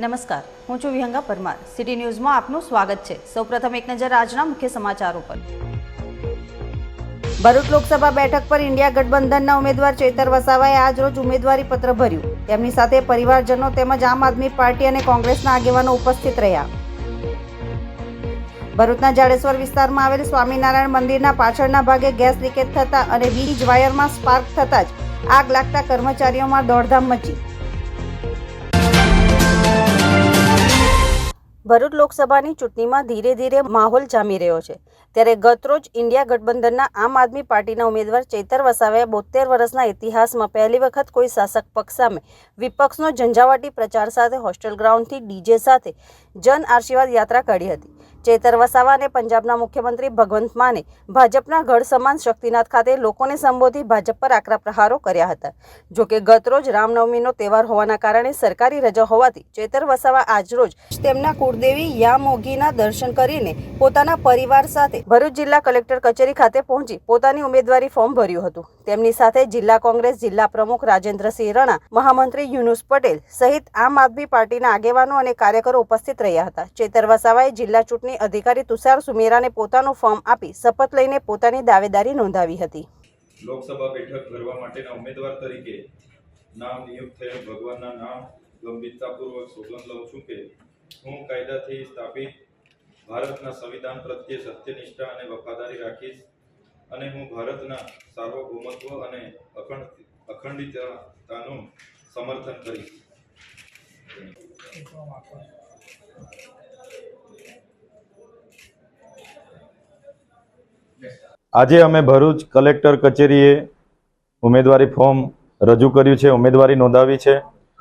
નમસ્કાર, હું છું વિહંગા પરમાર. સિટી ન્યૂઝમાં આપનું સ્વાગત છે. સૌપ્રથમ એક નજર આજના મુખ્ય સમાચારો પર. ભરૂચ લોકસભા બેઠક પર ઇન્ડિયા ગઠબંધનના ઉમેદવાર ચેતર વસાવાએ આજ રોજ ઉમેદવારી પત્ર ભર્યું. તેમની સાથે પરિવારજનો તેમજ આમ આદમી પાર્ટી અને કોંગ્રેસના આગેવાનો ઉપસ્થિત રહ્યા. ભરૂચના જાડેશ્વર વિસ્તારમાં આવેલ સ્વામિનારાયણ મંદિરના પાછળના ભાગે ગેસ લીકેજ થતા અને વીજ વાયરમાં સ્પાર્ક થતા જ આગ લાગતા કર્મચારીઓમાં દોડધામ મચી. ભરૂચ લોકસભાની ચૂંટણીમાં ધીરે ધીરે માહોલ જામી રહ્યો છે. ત્યારે ગતરોજ ઇન્ડિયા ગઠબંધનના આમ આદમી પાર્ટીના ઉમેદવાર ચૈતર વસાવાએ બોતેર વર્ષના ઇતિહાસમાં પહેલી વખત કોઈ શાસક પક્ષ સામે વિપક્ષનો ઝંઝાવાટી પ્રચાર સાથે હોસ્ટેલ ગ્રાઉન્ડથી ડીજે સાથે જન આશીર્વાદ યાત્રા કાઢી હતી. ચેતર વસાવા અને પંજાબના મુખ્યમંત્રી ભગવંત માને ભાજપના ગઢ સમાન શક્તિનાથ ખાતે લોકોને સંબોધી ભાજપ પર આકરા પ્રહારો કર્યા હતા. જોકે ગતરોજ રામનવમીનો તહેવાર હોવાના કારણે સરકારી રજા હોવાથી ચેતર વસાવા આજરોજ તેમના કુળદેવી યામોગીના દર્શન કરીને પોતાના પરિવાર સાથે ભરૂચ જિલ્લા કલેક્ટર કચેરી ખાતે પહોંચી પોતાની ઉમેદવારી ફોર્મ ભર્યું હતું. તેમની સાથે જિલ્લા કોંગ્રેસ જિલ્લા પ્રમુખ રાજેન્દ્રસિંહ રણા, મહામંત્રી યુનુસ પટેલ સહિત આમ આદમી પાર્ટીના આગેવાનો અને કાર્યકરો ઉપસ્થિત રહ્યા હતા. ચેતર વસાવાએ જિલ્લા ચૂંટણી અધિકારી તુષાર સુમેરાને પોતાનું ફોર્મ આપી શપથ લઈને પોતાની દાવેદારી નોંધાવી હતી. લોકસભા બેઠક ભરવા માટેના ઉમેદવાર તરીકે નામ નિયુક્ત થયેલ ભગવાનના નામ ગંભીરતાપૂર્વક સોગંદ લઉં છું કે હું કાયદાથી સ્થાપિત ભારતના સંવિધાન પ્રત્યે સત્યનિષ્ઠા અને વફાદારી રાખીશ અને હું ભારતના સાર્વભૌમત્વ અને અખંડ, અખંડિતતાનું સમર્થન કરીશ. આજે અમે ભરૂચ કલેક્ટર કચેરીએ ઉમેદવારી ફોર્મ રજૂ કર્યું છે, ઉમેદવારી નોંધાવી છે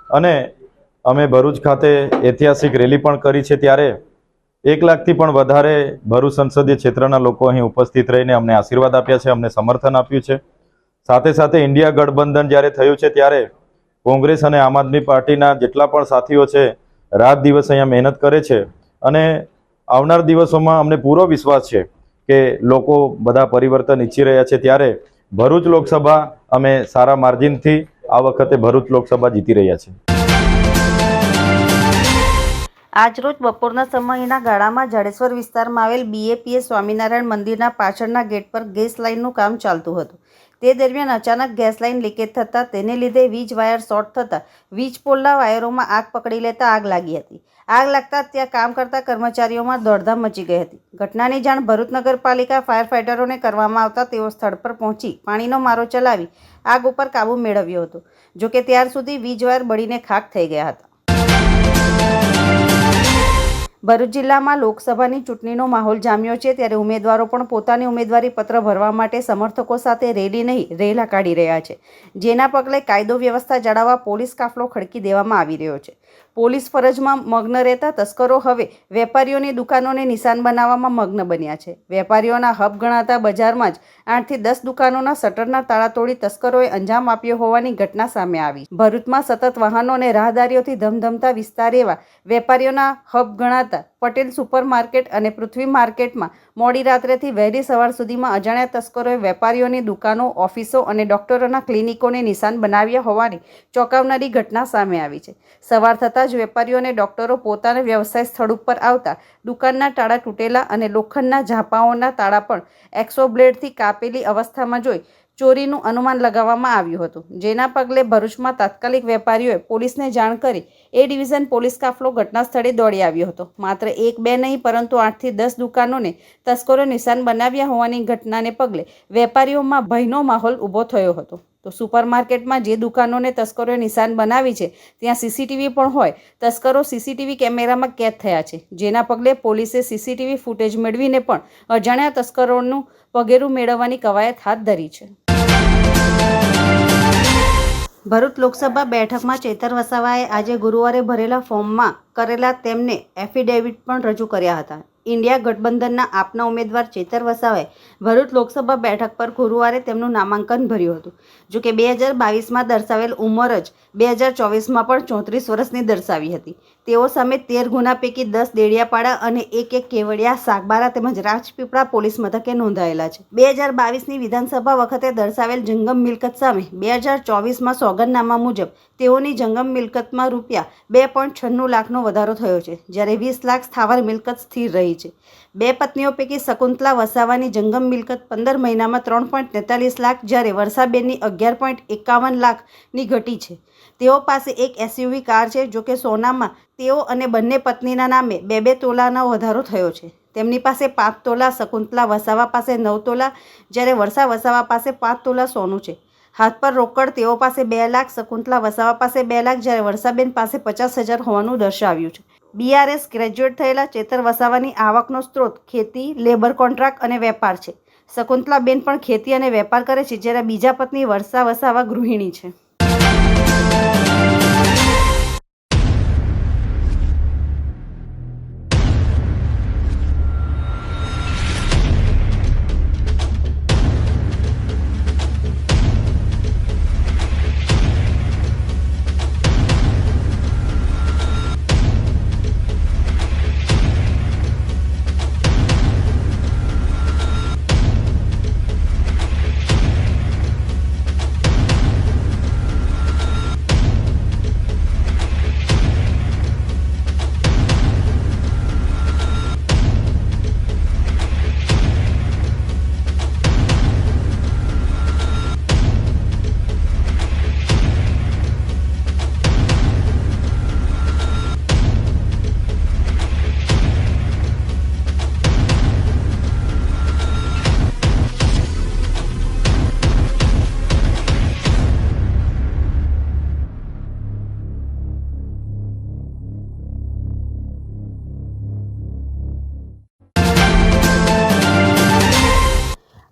અને અમે ભરૂચ ખાતે ઐતિહાસિક રેલી પણ કરી છે ત્યારે એક લાખથી પણ વધારે ભરૂચ સંસદીય ક્ષેત્રના લોકો અહીં ઉપસ્થિત રહીને અમને આશીર્વાદ આપ્યા છે, અમને સમર્થન આપ્યું છે. સાથે સાથે ઇન્ડિયા ગઠબંધન જ્યારે થયું છે ત્યારે કોંગ્રેસ અને આમ આદમી પાર્ટીના જેટલા પણ સાથીઓ છે, રાત દિવસ અહીંયા મહેનત કરે છે અને આવનાર દિવસોમાં અમને પૂરો વિશ્વાસ છે. કે લોકો બધા પરિવર્તન ઈચ્છી રહ્યા છે ત્યારે ભરૂચ લોકસભા અમે સારા માર્જિનથી આ વખતે ભરૂચ લોકસભા જીતી રહ્યા છે. આજરોજ બપોરના સમયના ગાળામાં જાડેશ્વર વિસ્તારમાં આવેલ બીએપીએ સ્વામિનારાયણ મંદિરના પાછળના ગેટ પર ગેસ લાઇનનું કામ ચાલતું હતું. તે દરમિયાન અચાનક ગેસ લાઇન લીકેજ થતાં તેને લીધે વીજ વાયર શોર્ટ થતાં વીજ પોલના વાયરોમાં આગ પકડી લેતા આગ લાગી હતી. આગ લાગતા ત્યાં કામ કરતા કર્મચારીઓમાં દોડધામ મચી ગઈ હતી. ઘટનાની જાણ ભરૂચ નગરપાલિકા ફાયર ફાઇટરોને કરવામાં આવતા તેઓ સ્થળ પર પહોંચી પાણીનો મારો ચલાવી આગ ઉપર કાબૂ મેળવ્યો હતો જોકે ત્યાર સુધી વીજવાર બળીને ખાક થઈ ગયા હતા. ભરૂચ જિલ્લામાં લોકસભાની ચૂંટણીનો માહોલ જામ્યો છે, ત્યારે ઉમેદવારો પણ પોતાની ઉમેદવારી પત્ર ભરવા માટે સમર્થકો સાથે રેલી નહીં, રેલા કાઢી રહ્યા છે, જેના પગલે કાયદો વ્યવસ્થા જાળવવા પોલીસ કાફલો ખડકી દેવામાં આવી રહ્યો છે. પોલીસ ફરજમાં મગ્ન રહેતા તસ્કરો હવે વેપારીઓની દુકાનોને નિશાન બનાવવામાં મગ્ન બન્યા છે. વેપારીઓના હબ ગણાતા બજારમાં જ આઠથી દસ દુકાનોના શટરના તાળા તોડી તસ્કરોએ અંજામ આપ્યો હોવાની ઘટના સામે આવી. ભરૂચમાં સતત વાહનો અને રાહદારીઓથી ધમધમતા વિસ્તાર એવા વેપારીઓના હબ ગણાતા પટેલ સુપર માર્કેટ અને પૃથ્વી માર્કેટમાં મોડી રાત્રેથી વહેલી સવાર સુધીમાં અજાણ્યા તસ્કરોએ વેપારીઓની દુકાનો, ઓફિસો અને ડોક્ટરોના ક્લિનિકોને નિશાન બનાવ્યા હોવાની ચોંકાવનારી ઘટના સામે આવી છે. સવાર થતાં જ વેપારીઓ અને ડોક્ટરો પોતાના વ્યવસાય સ્થળ ઉપર આવતા દુકાનના તાળા તૂટેલા અને લોખંડના ઝાંપાઓના તાળા પણ એક્સો બ્લેડથી કાપેલી અવસ્થામાં જોઈ ચોરીનું અનુમાન લગાવવામાં આવ્યું હતું. જેના પગલે ભરૂચમાં તાત્કાલિક વેપારીઓએ પોલીસને જાણ કરી એ ડિવિઝન પોલીસ કાફલો ઘટના સ્થળે દોડી આવ્યો હતો. માત્ર એક બે નહીં, પરંતુ આઠથી દસ દુકાનોને તસ્કરો નિશાન બનાવ્યા હોવાની ઘટનાને પગલે વેપારીઓમાં ભયનો માહોલ ઊભો થયો હતો. તો સુપરમાર્કેટમાં જે દુકાનોને તસ્કરોએ નિશાન બનાવી છે, ત્યાં સીસીટીવી પણ હોય. તસ્કરો સીસીટીવી કેમેરામાં કેદ થયા છે. જેના પગલે પોલીસે સીસીટીવી ફૂટેજ મેળવીને પણ અજાણ્યા તસ્કરોનું પગેરું મેળવવાની કવાયત હાથ ધરી છે. ભરૂચ લોકસભા બેઠકમાં ચેતર વસાવાએ આજે ગુરુવારે ભરેલા ફોર્મમાં કરેલા તેમને એફિડેવિટ પણ રજૂ કર્યા હતા. ઇન્ડિયા ગઠબંધનના આપના ઉમેદવાર ચેતર વસાવાએ ભરૂચ લોકસભા બેઠક પર ગુરુવારે તેમનું નામાંકન ભર્યું હતું. જો કે બે હજાર બાવીસમાં દર્શાવેલ ઉંમર જ બે હજાર ચોવીસમાં પણ ચોત્રીસ વર્ષની દર્શાવી હતી. તેઓ સામે તેર ગુના પૈકી દસ દેડિયાપાડા અને એક એક કેવડિયા સાગબારા તેમજ રાજપીપળા પોલીસ મથકે નોંધાયેલા છે. બે હજાર બાવીસની વિધાનસભા વખતે દર્શાવેલ જંગમ મિલકત સામે બે હજાર ચોવીસમાં સોગંદનામા મુજબ તેઓની જંગમ મિલકતમાં રૂપિયા બે પોઈન્ટ છન્નું લાખનો વધારો થયો છે, જ્યારે વીસ લાખ સ્થાવર મિલકત સ્થિર રહી છે. બે પત્નીઓ પૈકી શકુંતલા વસાવાની જંગમ મિલકત પંદર મહિનામાં ત્રણ પોઈન્ટ તેતાલીસ લાખ, જ્યારે વર્ષાબેનની અગિયાર પોઈન્ટ એકાવન લાખની ઘટી છે. તેઓ પાસે એક એસયુવી કાર છે જો કે સોનામાં તેઓ અને બંને પત્નીના નામે બે બે તોલાનો વધારો થયો છે. તેમની પાસે પાંચ તોલા, શકુંતલા વસાવા પાસે નવ તોલા, જ્યારે વર્ષા વસાવા પાસે પાંચ તોલા સોનું છે. હાથ પર રોકડ તેઓ પાસે બે લાખ, શકુંતલા વસાવા પાસે બે લાખ, જ્યારે વર્ષાબેન પાસે પચાસ હજાર હોવાનું દર્શાવ્યું છે. બીઆરએસ ગ્રેજ્યુએટ થયેલા ચેતર વસાવાની આવકનો સ્ત્રોત ખેતી લેબર કોન્ટ્રાક્ટ અને વેપાર છે. શકુંતલાબેન પણ ખેતી અને વેપાર કરે છે, જ્યારે બીજા પત્ની વર્ષા વસાવા ગૃહિણી છે.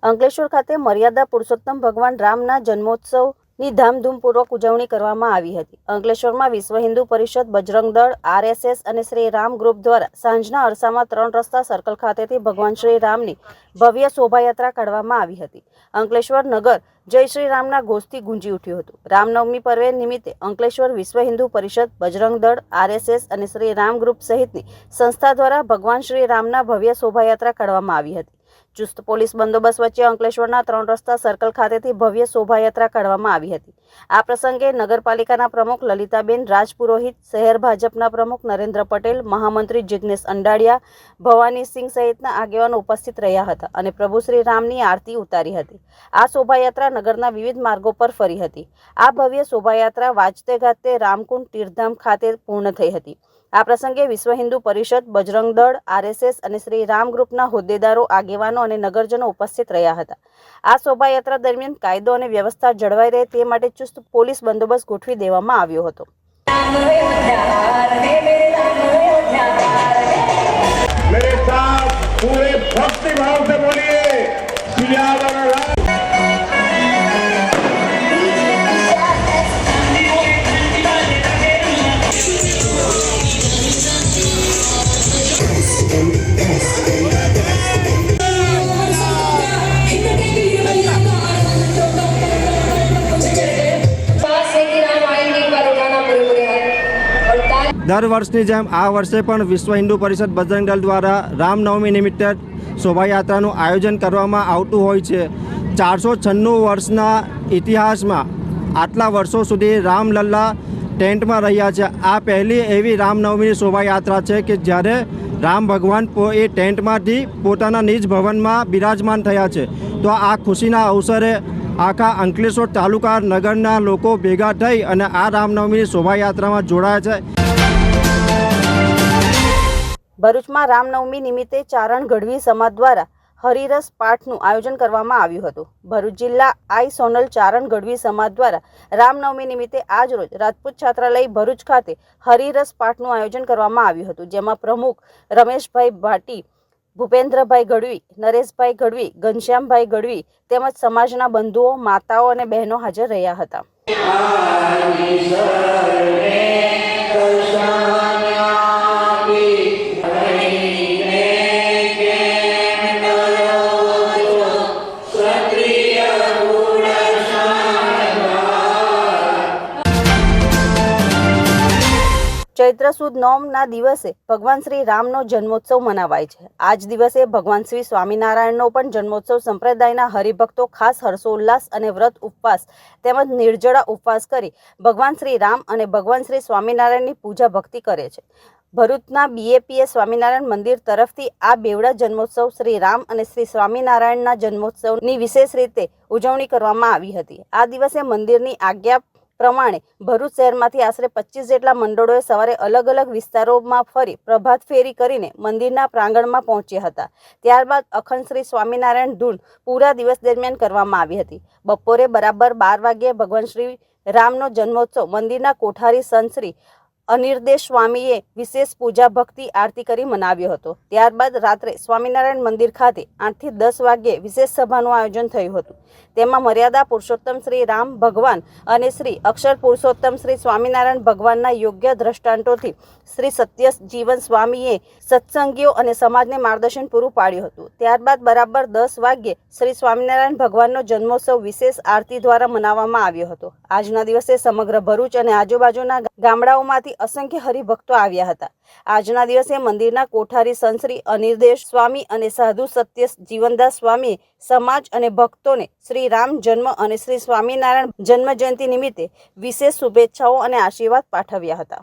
અંકલેશ્વર ખાતે મર્યાદા પુરુષોત્તમ ભગવાન રામના જન્મોત્સવની ધામધૂમપૂર્વક ઉજવણી કરવામાં આવી હતી. અંકલેશ્વરમાં વિશ્વ હિન્દુ પરિષદ, બજરંગ દળ, આરએસએસ અને શ્રી રામ ગ્રુપ દ્વારા સાંજના અરસામાં ત્રણ રસ્તા સર્કલ ખાતેથી ભગવાન શ્રી રામની ભવ્ય શોભાયાત્રા કાઢવામાં આવી હતી. અંકલેશ્વર નગર જય શ્રી રામના ઘોષથી ગુંજી ઉઠ્યું હતું. રામનવમી પર્વે નિમિત્તે અંકલેશ્વર વિશ્વ હિન્દુ પરિષદ, બજરંગ દળ, આરએસએસ અને શ્રી રામ ગ્રુપ સહિતની સંસ્થા દ્વારા ભગવાન શ્રી રામના ભવ્ય શોભાયાત્રા કાઢવામાં આવી હતી. ચુસ્ત પોલીસ બંદોબસ્ત વચ્ચે અંકલેશ્વરના ત્રણ રસ્તા સર્કલ ખાતેથી ભવ્ય શોભાયાત્રા કાઢવામાં આવી હતી. આ પ્રસંગે નગરપાલિકાના પ્રમુખ લલિતાબેન, રાજપુરોહિત, શહેર ભાજપના પ્રમુખ નરેન્દ્ર પટેલ, મહામંત્રી જિજ્ઞેશ અંડાડિયા ભવાની સિંહ સહિતના આગેવાનો ઉપસ્થિત રહ્યા હતા અને પ્રભુ શ્રી રામની આરતી ઉતારી હતી. આ શોભાયાત્રા નગરના વિવિધ માર્ગો પર ફરી હતી. આ ભવ્ય શોભાયાત્રા વાજતે ગાજતે રામકુંડ તીર્થધામ ખાતે પૂર્ણ થઈ હતી. આ પ્રસંગે વિશ્વ હિન્દુ પરિષદ બજરંગ દળ આરએસએસ અને શ્રી રામ ગ્રુપના હોદ્દેદારો આગેવાનો અને નગરજનો ઉપસ્થિત રહ્યા હતા આ શોભાયાત્રા દરમિયાન કાયદો અને વ્યવસ્થા જળવાઈ રહે તે માટે ચુસ્ત પોલીસ બંદોબસ્ત ગોઠવી દેવામાં આવ્યો હતો मेरे साथ पूरे भक्ति भाव से बोलिए सियावर દર વર્ષની જેમ આ વર્ષે પણ વિશ્વ હિન્દુ પરિષદ બજરંગ દળ દ્વારા રામનવમી નિમિત્તે શોભાયાત્રાનું આયોજન કરવામાં આવતું હોય છે. ચારસો છન્નું વર્ષના ઇતિહાસમાં આટલા વર્ષો સુધી રામલલ્લા ટેન્ટમાં રહ્યા છે. આ પહેલી એવી રામનવમીની શોભાયાત્રા છે કે જ્યારે રામ ભગવાન એ ટેન્ટમાંથી પોતાના નિજ ભવનમાં બિરાજમાન થયા છે. તો આ ખુશીના અવસરે આખા અંકલેશ્વર તાલુકા નગરના લોકો ભેગા થઈ અને આ રામનવમીની શોભાયાત્રામાં જોડાયા છે. ભરૂચમાં રામનવમી નિમિત્તે ચારણ ગઢવી સમાજ દ્વારા હરિરસ પાઠનું આયોજન કરવામાં આવ્યું હતું. ભરૂચ જિલ્લા આઈ સોનલ ચારણ ગઢવી સમાજ દ્વારા રામનવમી નિમિત્તે આજરોજ રાજપૂત છાત્રાલય ભરૂચ ખાતે હરિરસ પાઠનું આયોજન કરવામાં આવ્યું હતું, જેમાં પ્રમુખ રમેશભાઈ ભાટી, ભૂપેન્દ્રભાઈ ગઢવી, નરેશભાઈ ગઢવી, ઘનશ્યામભાઈ ગઢવી તેમજ સમાજના બંધુઓ, માતાઓ અને બહેનો હાજર રહ્યા હતા. ચૈત્ર સુદ નોમના દિવસે ભગવાન શ્રી રામનો જન્મોત્સવ મનાવાય છે. આજ દિવસે ભગવાન શ્રી સ્વામિનારાયણનો પણ જન્મોત્સવ સંપ્રદાયના હરિભક્તો ખાસ હર્ષોલ્લાસ અને વ્રત ઉપવાસ તેમજ નિર્જળા ઉપવાસ કરી ભગવાન શ્રી રામ અને ભગવાન શ્રી સ્વામિનારાયણની પૂજા ભક્તિ કરે છે. ભરૂચના બીએપીએ સ્વામિનારાયણ મંદિર તરફથી આ બેવડા જન્મોત્સવ શ્રી રામ અને શ્રી સ્વામિનારાયણના જન્મોત્સવની વિશેષ રીતે ઉજવણી કરવામાં આવી હતી. આ દિવસે મંદિરની આજ્ઞા પ્રમાણે ભરૂચ શહેરમાંથી આશરે પચીસ જેટલા મંડળોએ સવારે અલગ અલગ વિસ્તારોમાં ફરી પ્રભાત ફેરી કરીને મંદિરના પ્રાંગણમાં પહોંચ્યા હતા. ત્યારબાદ અખંડ શ્રી સ્વામિનારાયણ ધૂન પૂરા દિવસ દરમિયાન કરવામાં આવી હતી. બપોરે બરાબર બાર વાગ્યે ભગવાન શ્રી રામનો જન્મોત્સવ મંદિરના કોઠારી સંત શ્રી અનિર્દેશ સ્વામીએ વિશેષ પૂજા ભક્તિ આરતી કરી મનાવ્યો હતો. ત્યારબાદ રાત્રે સ્વામિનારાયણ મંદિર ખાતે આઠથી દસ વાગ્યે વિશેષ સભાનું આયોજન થયું હતું. તેમાં મર્યાદા પુરુષોત્તમ શ્રી રામ ભગવાન અને શ્રી અક્ષર પુરુષોત્તમ શ્રી સ્વામિનારાયણ ભગવાનના યોગ્ય દ્રષ્ટાંતોથી શ્રી સત્ય જીવન સ્વામીએ સત્સંગીઓ અને સમાજને માર્ગદર્શન પૂરું પાડ્યું હતું. ત્યારબાદ બરાબર દસ વાગ્યે શ્રી સ્વામિનારાયણ ભગવાનનો જન્મોત્સવ વિશેષ આરતી દ્વારા મનાવવામાં આવ્યો હતો. આજના દિવસે સમગ્ર ભરૂચ અને આજુબાજુના ગામડાઓમાંથી અસંખ્ય હરિભક્તો આવ્યા હતા. આજના દિવસે મંદિરના કોઠારી સંશ્રી અનિર્દેશ સ્વામી અને સાધુ સત્ય જીવનદાસ સ્વામી, સમાજ અને ભક્તોને શ્રી રામ જન્મ અને શ્રી સ્વામિનારાયણ જન્મ જયંતિ નિમિત્તે વિશેષ શુભેચ્છાઓ અને આશીર્વાદ પાઠવ્યા હતા.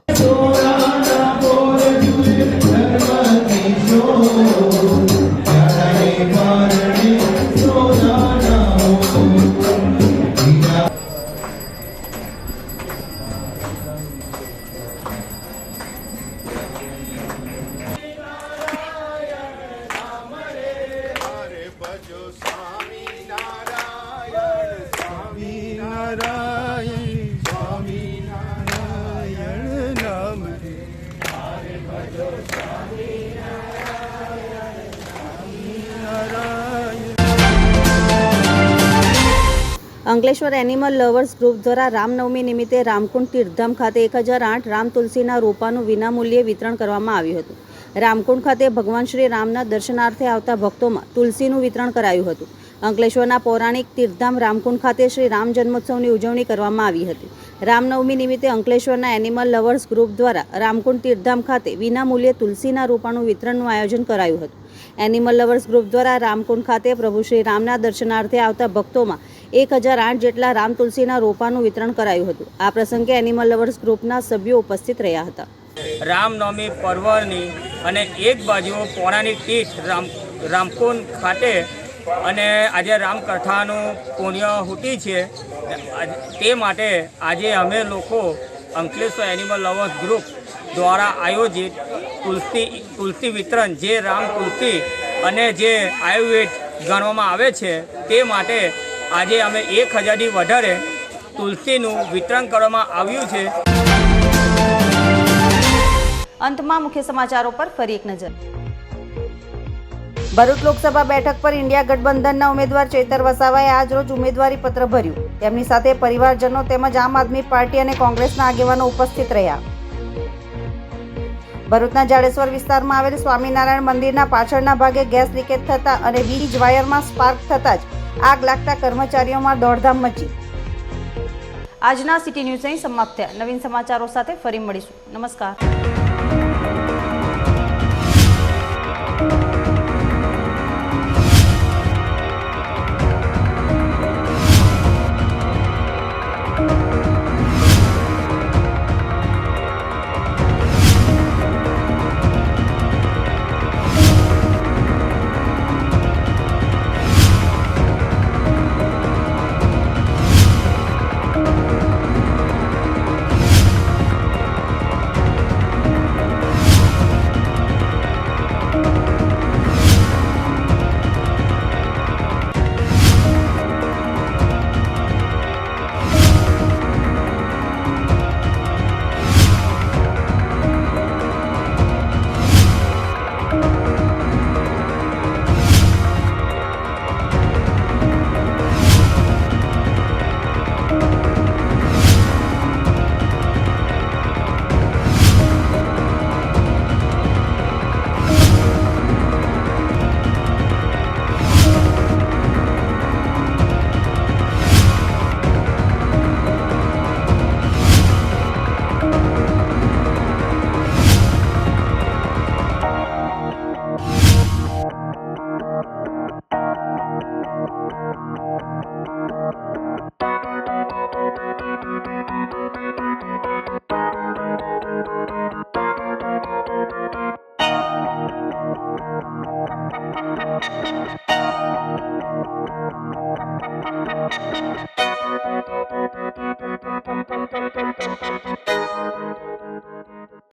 અંકલેશ્વર એનિમલ લવર્સ ગ્રુપ દ્વારા રામનવમી નિમિત્તે રામકુંડ તીર્થધામ ખાતે એક હજાર આઠ રામ તુલસીના રોપાનું વિનામૂલ્યે વિતરણ કરવામાં આવ્યું હતું. રામકુંડ ખાતે ભગવાન શ્રી રામના દર્શનાર્થે આવતા ભક્તોમાં તુલસીનું વિતરણ કરાયું હતું. અંકલેશ્વરના પૌરાણિક તીર્થધામ રામકુંડ ખાતે શ્રી રામ જન્મોત્સવની ઉજવણી કરવામાં આવી હતી. રામનવમી નિમિત્તે અંકલેશ્વરના એનિમલ લવર્સ ગ્રુપ દ્વારા રામકુંડ તીર્થધામ ખાતે વિનામૂલ્યે તુલસીના રોપાનું વિતરણનું આયોજન કરાયું હતું. એનિમલ લવર્સ ગ્રુપ દ્વારા રામકુંડ ખાતે પ્રભુ શ્રી રામના દર્શનાર્થે આવતા ભક્તોમાં એક હજાર આઠ જેટલા રામ તુલસીના રોપાનું વિતરણ કરાયું હતું. આ પ્રસંગે એનિમલ લવર્સ ગ્રુપના સભ્યો ઉપસ્થિત રહ્યા હતા. રામનવમી પર્વની અને એક બાજુ પૌરાણિક તીર્થ રામ રામકુંડ ખાતે અને આજે રામકથાનું પુણ્ય હુટી છે. તે માટે આજે અમે લોકો અંકલેશ્વર એનિમલ લવર્સ ગ્રુપ દ્વારા આયોજિત તુલસી તુલસી વિતરણ જે રામ તુલસી અને જે આયુર્વેદ ગણવામાં આવે છે તે માટે આજે અમે એક હજારથી વધારે તુલસીનું વિતરણ કરવામાં આવ્યું છે. અંતમાં મુખ્ય સમાચારો પર ફરી એક નજર. ભરૂચ લોકસભા બેઠક પર ઇન્ડિયા ગઠબંધનના ઉમેદવાર ચેતર વસાવાએ આજ રોજ ઉમેદવારી પત્ર ભર્યું. તેમની સાથે પરિવારજનો તેમજ આમ આદમી પાર્ટી અને કોંગ્રેસના આગેવાનો ઉપસ્થિત રહ્યા. ભરૂચના જાડેશ્વર વિસ્તારમાં આવેલ સ્વામિનારાયણ મંદિરના પાછળના ભાગે ગેસ લીકેજ થતા અને વીજ વાયરમાં સ્પાર્ક થતા જ આગ લાગતા કર્મચારીઓમાં દોડધામ મચી. આજના સિટી ન્યૂઝ અહીં સમાપ્ત થયા. નવીન સમાચારો સાથે ફરી મળીશું. નમસ્કાર.